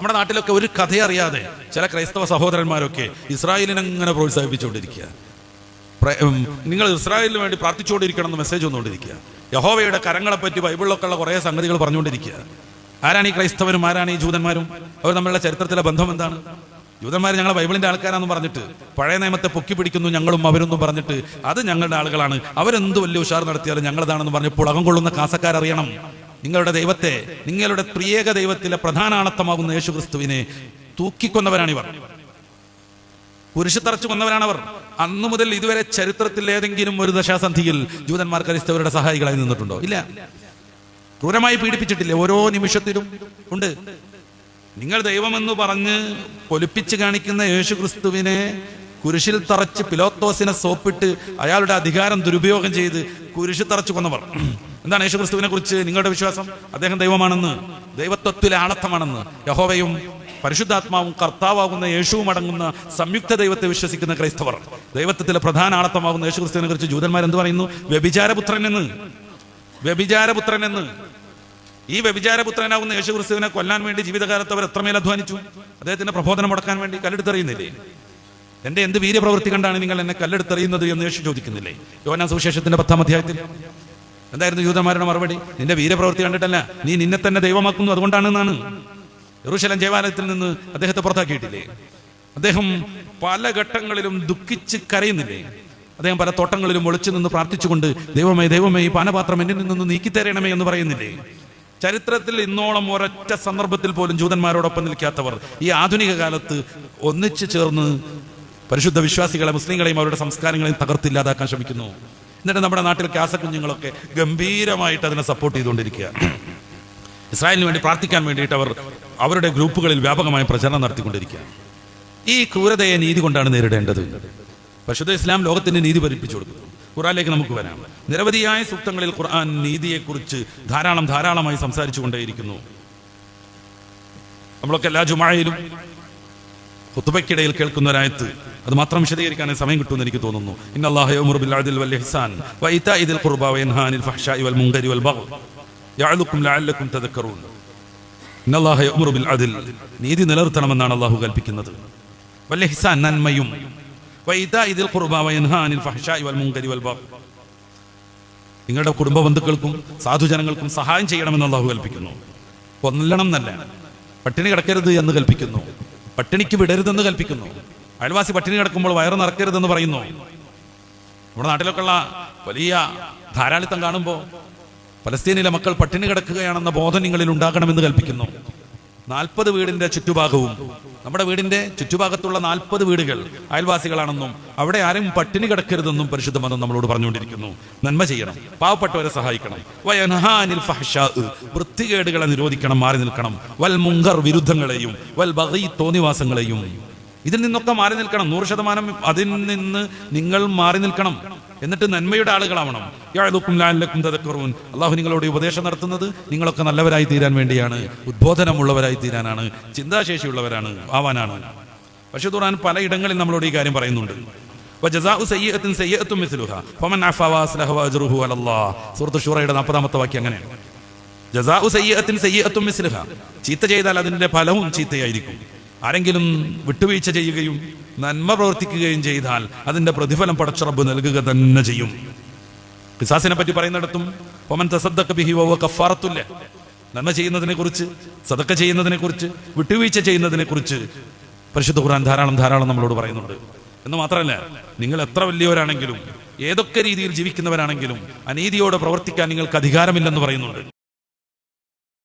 നമ്മുടെ നാട്ടിലൊക്കെ ഒരു കഥ അറിയാതെ ചില ക്രൈസ്തവ സഹോദരന്മാരൊക്കെ ഇസ്രായേലിനെ അങ്ങനെ പ്രോത്സാഹിപ്പിച്ചുകൊണ്ടിരിക്കുക. നിങ്ങൾ ഇസ്രായേലിന് വേണ്ടി പ്രാർത്ഥിച്ചുകൊണ്ടിരിക്കണം എന്ന് മെസ്സേജ് വന്നുകൊണ്ടിരിക്കുക. യഹോവയുടെ കരങ്ങളെപ്പറ്റി ബൈബിളിലൊക്കെ ഉള്ള കുറേ സംഗതികൾ പറഞ്ഞുകൊണ്ടിരിക്കുക. ആരാണ് ഈ ക്രൈസ്തവരും ആരാണ് ഈ ജൂതന്മാരും? അവർ തമ്മിലുള്ള ചരിത്രത്തിലെ ബന്ധം എന്താണ്? ജൂതന്മാർ ഞങ്ങളെ ബൈബിളിന്റെ ആൾക്കാരാന്ന് പറഞ്ഞിട്ട് പഴയ നിയമത്തെ പൊക്കി പിടിക്കുന്നു ഞങ്ങളും അവരൊന്നും പറഞ്ഞിട്ട് അത് ഞങ്ങളുടെ ആളുകളാണ്. അവരെന്ത് വലിയ ഉഷാർ നടത്തിയാലും ഞങ്ങളതാണെന്ന് പറഞ്ഞ് പുളകം കൊള്ളുന്ന കാസക്കാരറിയണം. നിങ്ങളുടെ ദൈവത്തെ നിങ്ങളുടെ പ്രിയേക ദൈവത്തിലെ പ്രധാന അണത്തമാകുന്ന യേശു ക്രിസ്തുവിനെ തൂക്കിക്കൊന്നവരാണിവർ. കുരിശ് തറച്ചു കൊന്നവരാണവർ. അന്നു മുതൽ ഇതുവരെ ചരിത്രത്തിൽ ഏതെങ്കിലും ഒരു ദശാസന്ധിയിൽ ജൂതന്മാർ ക്രൈസ്തവരുടെ സഹായികളായി നിന്നിട്ടുണ്ടോ? ഇല്ല. ക്രൂരമായി പീഡിപ്പിച്ചിട്ടില്ല? ഓരോ നിമിഷത്തിലും. ഉണ്ട്. നിങ്ങൾ ദൈവമെന്ന് പറഞ്ഞ് പൊലിപ്പിച്ച് കാണിക്കുന്ന യേശു ക്രിസ്തുവിനെ കുരിശിൽ തറച്ച് പിലോത്തോസിനെ സോപ്പിട്ട് അയാളുടെ അധികാരം ദുരുപയോഗം ചെയ്ത് കുരിശിൽ തറച്ചു കൊന്നവർ. എന്താണ് യേശു ക്രിസ്തുവിനെ കുറിച്ച് നിങ്ങളുടെ വിശ്വാസം? അദ്ദേഹം ദൈവമാണെന്ന് ദൈവത്വത്തിലെ ആളത്തമാണെന്ന് യഹോവയും പരിശുദ്ധാത്മാവും കർത്താവാകുന്ന യേശുവും അടങ്ങുന്ന സംയുക്ത ദൈവത്തെ വിശ്വസിക്കുന്ന ക്രൈസ്തവർ. ദൈവത്വത്തിലെ പ്രധാന ആളത്തമാകുന്ന യേശു ക്രിസ്തുവിനെ കുറിച്ച് ജൂതന്മാർ എന്ത് പറയുന്നു? വ്യഭിചാരപുത്രൻ എന്ന്. വ്യഭിചാരപുത്രൻ എന്ന്. ഈ വ്യഭിചാരപുത്രനാകുന്ന യേശു ക്രിസ്തുവിനെ കൊല്ലാൻ വേണ്ടി ജീവിതകാലത്ത് അവർ എത്രമേൽ അധ്വാനിച്ചു? അദ്ദേഹത്തിന്റെ പ്രബോധനം മുടക്കാൻ വേണ്ടി കല്ലെടുത്തെറിയുന്നില്ലേ? എന്റെ എന്ത് വീര്യപ്രവൃത്തി കണ്ടാണ് നിങ്ങൾ എന്നെ കല്ലെടുത്തെറിയുന്നത് എന്ന് യേശു ചോദിക്കുന്നില്ലേ? യോനാ സുവിശേഷത്തിന്റെ പത്താം അധ്യായത്തിൽ. എന്തായിരുന്നു ജൂതന്മാരുടെ മറുപടി? നിന്റെ വീരപ്രവൃത്തി കണ്ടിട്ടല്ല നീ നിന്നെ തന്നെ ദൈവമാക്കുന്നു അതുകൊണ്ടാണെന്നാണ്. യറുശലം ജയവാലയത്തിൽ നിന്ന് അദ്ദേഹത്തെ പുറത്താക്കിയിട്ടില്ലേ? അദ്ദേഹം പല ഘട്ടങ്ങളിലും ദുഃഖിച്ച് കരയുന്നില്ലേ? അദ്ദേഹം പല തോട്ടങ്ങളിലും ഒളിച്ചു നിന്ന് പ്രാർത്ഥിച്ചുകൊണ്ട് ദൈവമേ ദൈവമേ ഈ പാനപാത്രം എന്നിൽ നിന്ന് നീക്കിത്തരണമേ എന്ന് പറയുന്നില്ലേ? ചരിത്രത്തിൽ ഇന്നോളം ഒരൊറ്റ സന്ദർഭത്തിൽ പോലും ജൂതന്മാരോടൊപ്പം നിൽക്കാത്തവർ ഈ ആധുനിക കാലത്ത് ഒന്നിച്ചു ചേർന്ന് പരിശുദ്ധ വിശ്വാസികളെ മുസ്ലിങ്ങളെയും അവരുടെ സംസ്കാരങ്ങളെയും തകർത്തില്ലാതാക്കാൻ ശ്രമിക്കുന്നു. എന്നിട്ട് നമ്മുടെ നാട്ടിൽ ക്യാസ കുഞ്ഞുങ്ങളൊക്കെ ഗംഭീരമായിട്ട് അതിനെ സപ്പോർട്ട് ചെയ്തുകൊണ്ടിരിക്കുക. ഇസ്രായേലിന് വേണ്ടി പ്രാർത്ഥിക്കാൻ വേണ്ടിയിട്ട് അവർ അവരുടെ ഗ്രൂപ്പുകളിൽ വ്യാപകമായ പ്രചരണം നടത്തിക്കൊണ്ടിരിക്കുക. ഈ ക്രൂരതയെ നീതി കൊണ്ടാണ് നേരിടേണ്ടത്. പരിശുദ്ധ ഇസ്ലാം ലോകത്തിന്റെ നീതി പഠിപ്പിച്ചു കൊടുക്കുന്നു. ഖുറാനിലേക്ക് നമുക്ക് വരാം. നിരവധിയായ സൂക്തങ്ങളിൽ ഖുർആൻ നീതിയെക്കുറിച്ച് ധാരാളം ധാരാളമായി സംസാരിച്ചു കൊണ്ടേയിരിക്കുന്നു നമ്മളൊക്കെ എല്ലാ ജുമായിലും ഹുത്തുബയ്ക്കിടയിൽ കേൾക്കുന്ന ഒരായത്ത് അത് മാത്രം വിശദീകരിക്കാൻ സമയം കിട്ടുമെന്ന് എനിക്ക് തോന്നുന്നു. നീതി നിലനിർത്തണമെന്നാണ് അള്ളാഹു കൽപ്പിക്കുന്നത്. വൽ ഇഹ്സാൻ നന്മയും. നിങ്ങളുടെ കുടുംബ ബന്ധുക്കൾക്കും സാധുജനങ്ങൾക്കും സഹായം ചെയ്യണമെന്ന് അള്ളാഹു കൽപ്പിക്കുന്നു. കൊല്ലണം എന്നല്ല. പട്ടിണി കിടക്കരുത് എന്ന് കൽപ്പിക്കുന്നു. പട്ടിണിക്ക് വിടരുതെന്ന് കൽപ്പിക്കുന്നു. അയൽവാസി പട്ടിണി കിടക്കുമ്പോൾ വയറ് നിറക്കരുതെന്ന് പറയുന്നു. നമ്മുടെ നാട്ടിലൊക്കെയുള്ള വലിയ ധാരാളിത്തം കാണുമ്പോൾ പലസ്തീനിലെ മക്കൾ പട്ടിണി കിടക്കുകയാണെന്ന ബോധം നിങ്ങളിൽ ഉണ്ടാകണമെന്ന് കൽപ്പിക്കുന്നു. നാൽപ്പത് വീടിന്റെ ചുറ്റുഭാഗവും. നമ്മുടെ വീടിന്റെ ചുറ്റുഭാഗത്തുള്ള നാൽപ്പത് വീടുകൾ അയൽവാസികളാണെന്നും അവിടെ ആരും പട്ടിണി കിടക്കരുതെന്നും പരിശുദ്ധ മതം നമ്മളോട് പറഞ്ഞുകൊണ്ടിരിക്കുന്നു. നന്മ ചെയ്യണം. പാവപ്പെട്ടവരെ സഹായിക്കണം. വൃത്തികേടുകളെ നിരോധിക്കണം മാറി നിൽക്കണം. വൽ മുങ്കർ വിരുദ്ധങ്ങളെയും വൽ ബഗീ തോന്നിവാസങ്ങളെയും. ഇതിൽ നിന്നൊക്കെ മാറി നിൽക്കണം. നൂറ് ശതമാനം അതിൽ നിന്ന് നിങ്ങൾ മാറി നിൽക്കണം. എന്നിട്ട് നന്മയുടെ ആളുകളാവണം. അള്ളാഹു നിങ്ങളോട് ഉപദേശം നടത്തുന്നത് നിങ്ങളൊക്കെ നല്ലവരായി തീരാൻ വേണ്ടിയാണ്. ഉദ്ബോധനമുള്ളവരായി തീരാനാണ്. ചിന്താശേഷിയുള്ളവരാണ്. ആവാനാണ്. പക്ഷേ ഖുർആൻ പലയിടങ്ങളിൽ നമ്മളോട് ഈ കാര്യം പറയുന്നുണ്ട്. ഷൂറയുടെ 40ാമത്തെ വാക്യം അങ്ങനെയാണ് ചീത്ത ചെയ്താൽ അതിന്റെ ഫലവും ചീത്തയായിരിക്കും. ആരെങ്കിലും വിട്ടുവീഴ്ച ചെയ്യുകയും നന്മ പ്രവർത്തിക്കുകയും ചെയ്താൽ അതിന്റെ പ്രതിഫലം പടച്ചുറബ് നൽകുക തന്നെ ചെയ്യും. പിസാസിനെ പറ്റി പറയുന്നിടത്തും ഒമൻ തസദ്ദഖ ബിഹി കഫാറത്തുല്ല. നന്മ ചെയ്യുന്നതിനെ കുറിച്ച് സദക്ക ചെയ്യുന്നതിനെ കുറിച്ച് വിട്ടുവീഴ്ച ചെയ്യുന്നതിനെ കുറിച്ച് പരിശുദ്ധ ഖുർആൻ ധാരാളം ധാരാളം നമ്മളോട് പറയുന്നുണ്ട്. എന്ന് മാത്രമല്ല നിങ്ങൾ എത്ര വലിയവരാണെങ്കിലും ഏതൊക്കെ രീതിയിൽ ജീവിക്കുന്നവരാണെങ്കിലും അനീതിയോടെ പ്രവർത്തിക്കാൻ നിങ്ങൾക്ക് അധികാരമില്ലെന്ന് പറയുന്നുണ്ട്.